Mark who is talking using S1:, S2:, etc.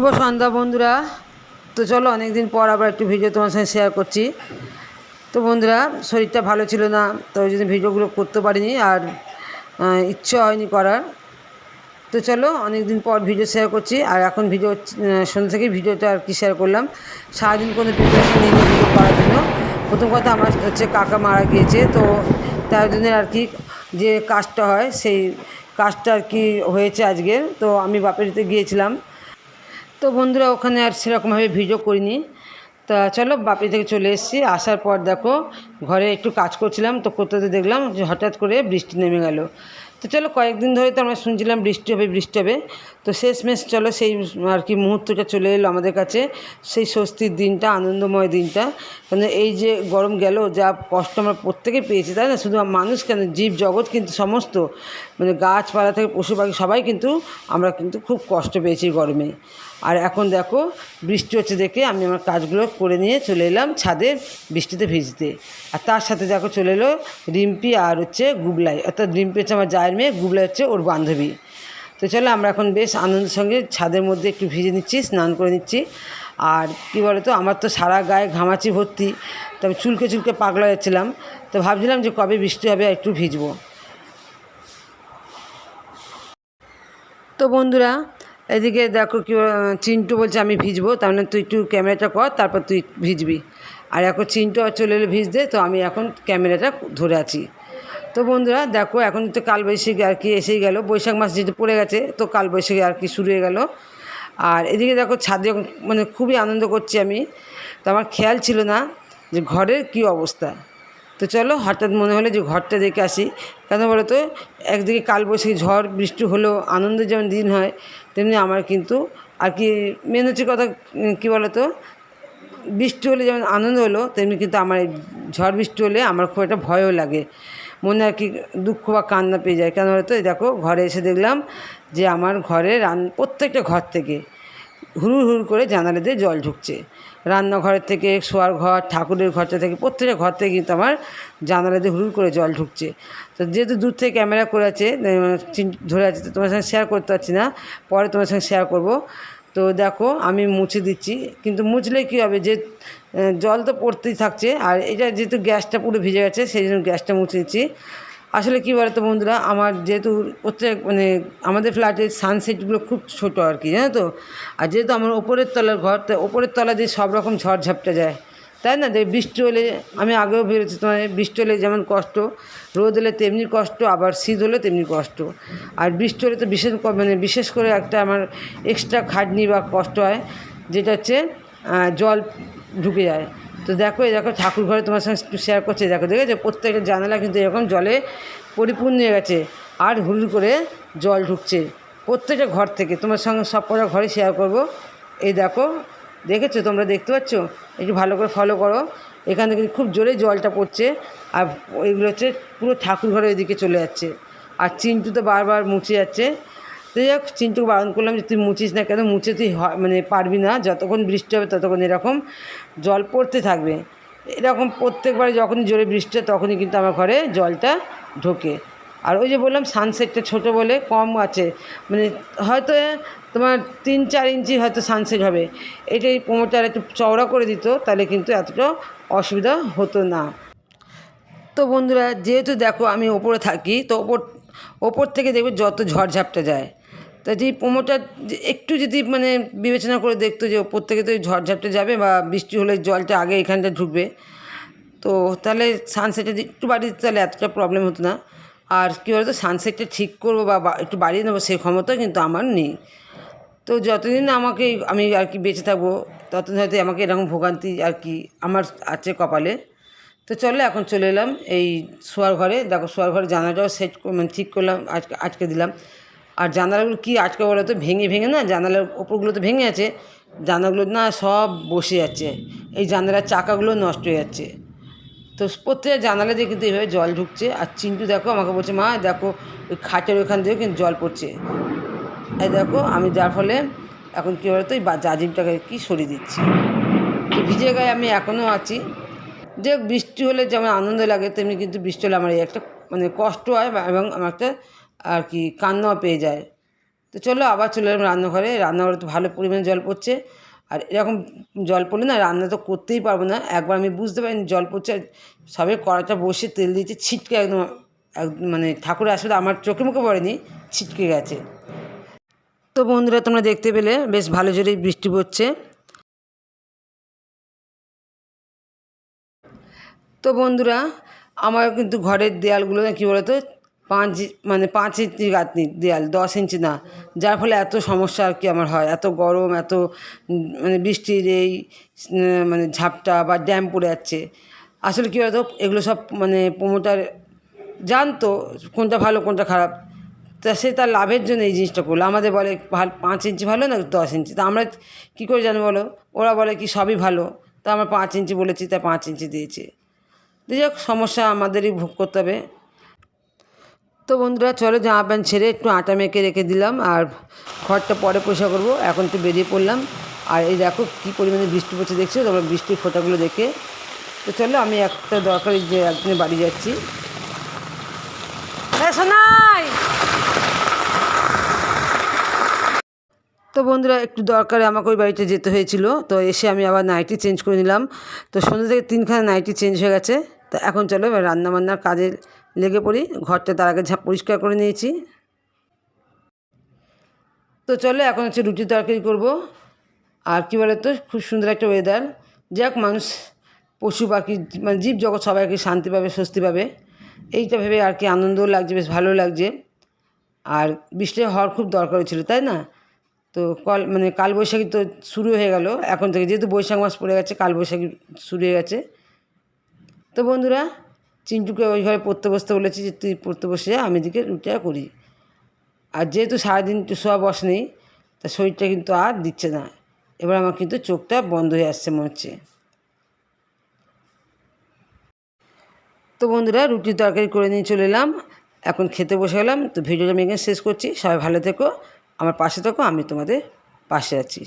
S1: শুভ সন্ধ্যা বন্ধুরা। তো চলো অনেক দিন পর আবার একটু ভিডিও তোমার সঙ্গে শেয়ার করছি। তো বন্ধুরা, শরীরটা ভালো ছিল না, তো ওই জন্য ভিডিওগুলো করতে পারিনি আর ইচ্ছে হয়নি করার। তো চলো অনেক দিন পর ভিডিও শেয়ার করছি আর এখন ভিডিও সন্ধ্যা থেকে ভিডিওটা আর কি শেয়ার করলাম। সারাদিন কোনো প্রিপারেশন নিয়ে ভিডিও করার জন্য। প্রথম কথা আমার হচ্ছে কাকা মারা গিয়েছে, তো তার জন্য আর কি যে কাজটা হয়, সেই কাজটা আর কি হয়েছে আজকের। তো আমি বাপের গিয়েছিলাম। তো বন্ধুরা, ওখানে আর সেরকমভাবে ভিডিও করিনি। তা চলো বাপি থেকে চলে এসেছি। আসার পর দেখো, ঘরে একটু কাজ করছিলাম, তো করতে দেখলাম যে হঠাৎ করে বৃষ্টি নেমে গেল। তো চলো কয়েকদিন ধরে তো আমরা শুনছিলাম বৃষ্টি হবে বৃষ্টি হবে। তো শেষমেশ চলো সেই আর কি মুহূর্তটা চলে এলো আমাদের কাছে, সেই স্বস্তির দিনটা, আনন্দময় দিনটা। মানে এই যে গরম গেল, যা কষ্ট আমরা প্রত্যেকে পেয়েছি, তাই না? শুধু মানুষ কেন, জীব জগৎ কিন্তু সমস্ত মানে গাছপালা থেকে পশু পাখি সবাই কিন্তু আমরা কিন্তু খুব কষ্ট পেয়েছি গরমে। আর এখন দেখো, বৃষ্টি হচ্ছে দেখে আমি আমার কাজগুলো করে নিয়ে চলে এলাম ছাদে বৃষ্টিতে ভিজতে। আর তার সাথে দেখো চলে এলো রিম্পি আর হচ্ছে গুবলাই অর্থাৎ রিম্পি হচ্ছে আমার জায়ের মেয়ে গুবলাই হচ্ছে ওর বান্ধবী। তো চলো আমরা এখন বেশ আনন্দের সঙ্গে ছাদের মধ্যে একটু ভিজে নিচ্ছি, স্নান করে নিচ্ছি। আর কী বলো তো আমার তো সারা গায়ে ঘামাচি ভর্তি, তো আমি চুলকে চুলকে পাগলা যাচ্ছিলাম তো ভাবছিলাম যে কবে বৃষ্টি হবে একটু ভিজবো। তো বন্ধুরা, এদিকে দেখো কি চিন্টু বলছে আমি ভিজবো, তার মানে তুই একটু ক্যামেরাটা কর, তারপর তুই ভিজবি। আর এখন চিন্টু চলে এলো ভিজতে, তো আমি এখন ক্যামেরাটা ধরে আছি। তো বন্ধুরা, দেখো, এখন তো কালবৈশাখী আর কি এসেই গেল। বৈশাখ মাস যেহেতু পড়ে গেছে, তো কালবৈশাখী আর কি শুরু হয়ে গেল। আর এদিকে দেখো, ছাদে মানে খুবই আনন্দ করছি আমি। তো আমার খেয়াল ছিল না যে ঘরের কী অবস্থা। তো চলো, হঠাৎ মনে হলো যে ঘরটা দেখে আসি। কেন বলো তো, একদিকে কালবৈশাখী ঝড়, বৃষ্টি হলো আনন্দের যেমন দিন হয়, তেমনি আমার কিন্তু আর কি মেন হচ্ছে কথা কী বলো তো, বৃষ্টি হলে যেমন আনন্দ হলো, তেমনি কিন্তু আমার ঝড়, বৃষ্টি হলে আমার খুব একটা ভয়ও লাগে। মনে আর কি দুঃখ বা কান্না পেয়ে যায়। কেন বলো তো এই দেখো, ঘরে এসে দেখলাম যে আমার ঘরে রান প্রত্যেকটা ঘর থেকে হুড়ুর হুড় করে জানালা দিয়ে জল ঢুকছে। রান্নাঘরের থেকে, শোয়ার ঘর, ঠাকুরের ঘরটা থেকে, প্রত্যেকটা ঘর থেকে কিন্তু আমার জানালা দিয়ে হুড়ুর করে জল ঢুকছে। তো যেহেতু দূর থেকে ক্যামেরা করে আছে ধরে আছে, তো তোমার সঙ্গে শেয়ার করতে পারছি না। পরে তোমার সঙ্গে শেয়ার করব। তো দেখো আমি মুছে দিচ্ছি, কিন্তু মুছলে কী হবে? যে জল তো পড়তেই থাকছে, আর এটা যেহেতু গ্যাসটা পুরো ভিজে গেছে, সেই জন্য গ্যাসটা মুছে দিচ্ছি। আসলে কী বলতো বন্ধুরা, আমার যেহেতু প্রত্যেক মানে আমাদের ফ্ল্যাটের সানসেটগুলো খুব ছোট আর কি, জানো তো? আর যেহেতু আমার ওপরের তলার ঘর, তো ওপরের তলা দিয়ে সব রকম ঝড় ঝাপটা যায়। তাই না? দেখ বৃষ্টি হলে আমি আগেও বেরোচ্ছি তোমার বৃষ্টি হলে যেমন কষ্ট, রোদ হলে তেমনি কষ্ট, আবার শীত হলে তেমনি কষ্ট। আর বৃষ্টি হলে তো বিশেষ মানে বিশেষ করে একটা আমার এক্সট্রা খাটনি বা কষ্ট হয়, যেটা হচ্ছে জল ঢুকে যায়। তো দেখো, এই দেখো, ঠাকুর ঘরে তোমার সঙ্গে শেয়ার করছে। দেখো, দেখেছ? প্রত্যেকটা জানালা কিন্তু এরকম জলে পরিপূর্ণ হয়ে গেছে আর হুড় করে জল ঢুকছে। প্রত্যেকটা ঘর থেকে তোমার সঙ্গে সব কটা ঘরে শেয়ার করব। এই দেখো দেখেছ? তোমরা দেখতে পাচ্ছ? একটু ভালো করে ফলো করো। এখান থেকে খুব জোরে জলটা পড়ছে। আর ওইগুলো হচ্ছে পুরো ঠাকুর ঘরে ওইদিকে চলে যাচ্ছে। আর চিন্টু তো বারবার মুছে যাচ্ছে। তো যাই হোক, চিন্টুকে বারণ করলাম যে, তুই মুছিস না কেন? মুছে তুই মানে পারবি না। যতক্ষণ বৃষ্টি হবে, ততক্ষণ এরকম জল পড়তে থাকবে। এরকম প্রত্যেকবারে যখনই জোরে বৃষ্টি হয়, তখনই কিন্তু আমার ঘরে জলটা ঢোকে। আর ওই যে বললাম সানসেটটা ছোট বলে কম আছে। মানে হয়তো তোমার তিন চার ইঞ্চি হয়তো সানসেট হবে। এটাই প্রোমোটার একটু চওড়া করে দিত, তাহলে কিন্তু এতটা অসুবিধা হতো না। তো বন্ধুরা, যেহেতু দেখো আমি ওপরে থাকি, তো ওপর ওপর থেকে দেখবে যত ঝড়ঝাপটা যায়। তা যে প্রোমোটার একটু যদি মানে বিবেচনা করে দেখতো যে ওপর থেকে তো ঝড়ঝাপটা যাবে বা বৃষ্টি হলে জলটা আগে এখানটা ঢুকবে, তো তাহলে সানসেটে একটু বাড়িয়ে দিতে, তাহলে এতটা প্রবলেম হতো না। আর কী বলতো সানসেটটা ঠিক করব বা একটু বাড়িয়ে নেব সেই ক্ষমতা কিন্তু আমার নেই। তো যতদিন আমাকে আমি আর কি বেঁচে থাকব, ততদিন হয়তো আমাকে এরকম ভোগান্তি আর কি আমার আছে কপালে। তো চলো, এখন চলে এলাম এই শোয়ার ঘরে। দেখো, শোয়ার ঘরে জানালাটাও সেট মানে ঠিক করলাম আজকে আজকে দিলাম। আর জানালাগুলো কি আজকে বলো তো? ভেঙে ভেঙে না, জানালার ওপরগুলো তো ভেঙে আছে। জানালাগুলো না সব বসে যাচ্ছে। এই জানালার চাকাগুলো নষ্ট হয়ে যাচ্ছে। তো প্রত্যেকটা জানালা দিয়ে কিন্তু এইভাবে জল ঢুকছে। আর চিন্টু দেখো আমাকে বলছে, মা, দেখো ওই খাটের ওখান দিয়েও কিন্তু জল পড়ছে। এই দেখো, আমি যার ফলে এখন কী বলতো, এই জাজিমটাকে কি সরিয়ে দিচ্ছি। ভিজে গায়ে আমি এখনও আছি। যে বৃষ্টি হলে যেমন আনন্দ লাগে, তেমনি কিন্তু বৃষ্টি হলে আমার এই একটা মানে কষ্ট হয় এবং আমার একটা আর কি কান্নাও পেয়ে যায়। তো চলো আবার চলে এলাম রান্নাঘরে। রান্নাঘরে তো ভালো পরিমাণে জল পড়ছে। আর এরকম জল পড়লে না রান্না তো করতেই পারব না। একবার আমি বুঝতে পারিনি জল পড়ছে, সবে কড়াটা বসে তেল দিয়েছে, ছিটকে একদম মানে ঠাকুর আসলে আমার চোখে মুখে পড়েনি, ছিটকে গেছে। তো বন্ধুরা, তোমরা দেখতে পেলে, বেশ ভালো জোরেই বৃষ্টি পড়ছে। তো বন্ধুরা, আমার কিন্তু ঘরের দেয়ালগুলো কী বলতো পাঁচ মানে পাঁচ ইঞ্চি গাঁথনি দেয়াল, দশ ইঞ্চি না। যার ফলে এত সমস্যা আর কি আমার হয়। এত গরম, এত মানে বৃষ্টির এই মানে ঝাপটা বা ড্যাম পড়ে যাচ্ছে। আসলে কী বলতো, এগুলো সব মানে প্রোমোটার জানতো কোনটা ভালো, কোনটা খারাপ। তা সে তার লাভের জন্য এই জিনিসটা করল। আমাদের বলে ভালো, পাঁচ ইঞ্চি ভালো না দশ ইঞ্চি? তা আমরা কী করে জানি বলো? ওরা বলে কি সবই ভালো। তা আমরা পাঁচ ইঞ্চি বলেছি তা পাঁচ ইঞ্চি দিয়েছে। তো হোক, সমস্যা আমাদেরই ভোগ করতে হবে। তো বন্ধুরা, চলো জামা প্যান্ট ছেড়ে একটু আটা মেখে রেখে দিলাম আর ঘরটা পরে পয়সা করব। এখন একটু বেরিয়ে পড়লাম। আর এই দেখো কী পরিমাণে বৃষ্টি পড়ছে, দেখছ? তোমরা বৃষ্টির ফোঁটাগুলো দেখে। তো চলো, আমি একটা দরকারি যে একদিনে বাড়ি যাচ্ছি। তো বন্ধুরা, একটু দরকারে আমাকে ওই বাড়িতে যেতে হয়েছিল। তো এসে আমি আবার নাইটি চেঞ্জ করে নিলাম। তো সন্ধ্যে থেকে তিনখানা নাইটি চেঞ্জ হয়ে গেছে। তো এখন চলো, এবার রান্নাবান্নার কাজে লেগে পড়ি, ঘরটা তার আগে ঝাঁপ পরিষ্কার করে নিয়েছি। তো চলো, এখন হচ্ছে রুটি তরকারি করব। আর কী বলে তো খুব সুন্দর একটা ওয়েদার যাক মানুষ, পশু পাখি মানে জীব জগৎ সবাই আর কি শান্তি পাবে, স্বস্তি পাবে। এইটা ভেবে আর কি আনন্দও লাগছে, বেশ ভালো লাগছে। আর বৃষ্টি হওয়ার খুব দরকার ছিল, তাই না? তো কল মানে কালবৈশাখী তো শুরু হয়ে গেল। এখন থেকে যেহেতু বৈশাখ মাস পড়ে গেছে, কালবৈশাখী শুরু হয়ে গেছে। তো বন্ধুরা চিন্টুকে ওই ঘরে পড়তে বসতে বলেছি যে, তুই পড়তে বসে যা, আমি দিকে রুটিটা করি। আর যেহেতু সারাদিন একটু শোয়া বস নেই, তা শরীরটা কিন্তু আর দিচ্ছে না। এবার আমার কিন্তু চোখটা বন্ধ হয়ে আসছে মনে হচ্ছে। তো বন্ধুরা রুটি তরকারি করে নিয়ে চলে এলাম। এখন খেতে বসে গেলাম। তো ভিডিওটা আমি এখানে শেষ করছি। সবাই ভালো থেকো। আমার পাশে থেকো। আমি তোমাদের পাশে আছি।